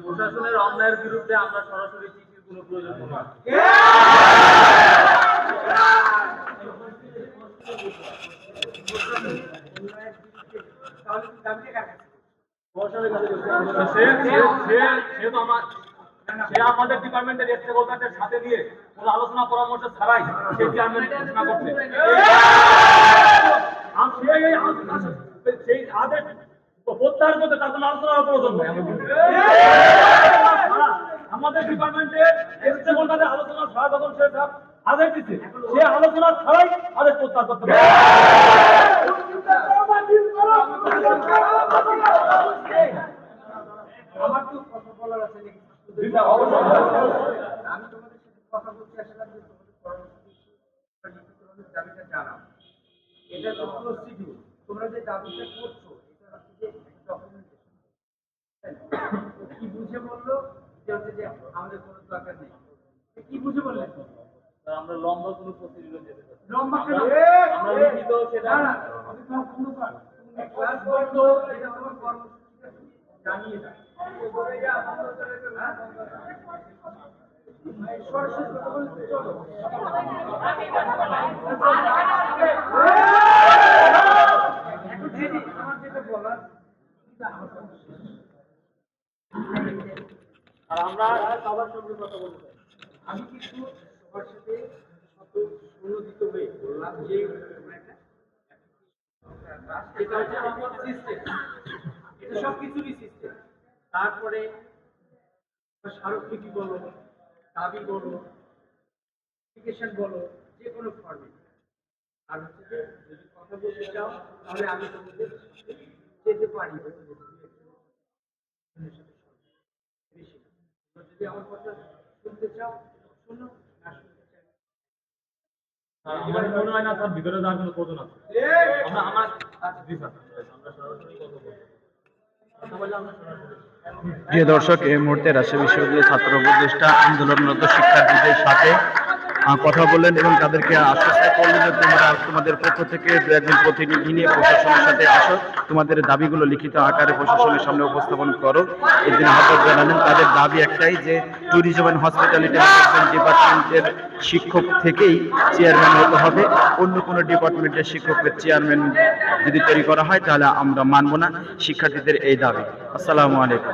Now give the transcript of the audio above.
প্রশাসনের অন্যায়ের বিরুদ্ধে আমরা সরাসরি চিঠির কোনো প্রয়োজন সে- সে তো আমার সে আমাদের ডিপার্টমেন্টের স্টেকহোল্ডারদের সাথে নিয়ে কোনো আলোচনা পরামর্শ ছাড়াই সে চেয়ারম্যান ঘোষণা করছে। সেই আদেশ প্রত্যাহার করতে তার কোনো আলোচনার প্রয়োজন নেই আমাদের ডিপার্টমেন্টে স্টেকহোল্ডারদের আলোচনা ছাড়া যখন সে আদেশ দিচ্ছে সে আলোচনা ছাড়াই আদেশ প্রত্যাহার করতে পারে। আমার তো কথা বলার আছে। আমি তোমাদের সাথে কথা বলতে আসলাম যে তোমাদের পরামর্শ দিচ্ছি, তোমরা লিখিতভাবে দাবিটা জানাও। এটা তো প্রসিডিউর তোমরা যে দাবিটা করছ এটা হচ্ছে যে ডকুমেন্টেশন কি বুঝে বলল? যে হচ্ছে যে আমাদের কোনো দরকার নেই। কি বুঝে বললেন আমরা লম্বা কোনো প্রতিযোগিতা যেতে লম্বা কেন? আমরা লিখিত সেটা না, না, তোমার বন্ধু ক্লাস বলতে যেটা শেষ। আর আমরা সবার সঙ্গে কথা বলতে আমি কিন্তু সবার সাথে শত সুনদিত হয়ে বললাম যে এটা হচ্ছে আমার সিস্টেম কিছুরই সিস্টেম তারপরে স্মারকলিপি বলো দাবি বলো অ্যাপ্লিকেশন বলো যে কোনো ফর্মে আর হচ্ছে যদি কথা বলতে চাও তাহলে আমি তোমাদের যেতে পারি। বেশি না। যদি আমার কথা শুনতে চাও শোনো না শুনতে চাই। আমার মনে হয় না স্যার ভিতরে যাওয়ার কোনো প্রয়োজন আছে। আমরা আমার জি স্যার। আমরা সরাসরি কথা বলব কথা বলে আমরা সরাসরি প্রিয় দর্শক এই মুহূর্তে রাজশাহী বিশ্ববিদ্যালয়ের ছাত্র উপদেষ্টা আন্দোলনরত শিক্ষার্থীদের সাথে কথা বললেন এবং তাদেরকে আশ্বস্ত করলেন যে তোমরা তোমাদের পক্ষ থেকে দু একজন প্রতিনিধি নিয়ে প্রশাসনের সাথে আসো। তোমাদের দাবিগুলো লিখিত আকারে প্রশাসনের সামনে উপস্থাপন করো। এদিন আহ্বান জানালেন, তাদের দাবি একটাই যে ট্যুরিজম অ্যান্ড হসপিটালিটি ডিপার্টমেন্টের শিক্ষক থেকেই চেয়ারম্যান হতে হবে। অন্য কোনো ডিপার্টমেন্টের শিক্ষকের চেয়ারম্যান যদি তৈরি করা হয়, তাহলে আমরা মানব না। শিক্ষার্থীদের এই দাবি। আসসালামু আলাইকুম।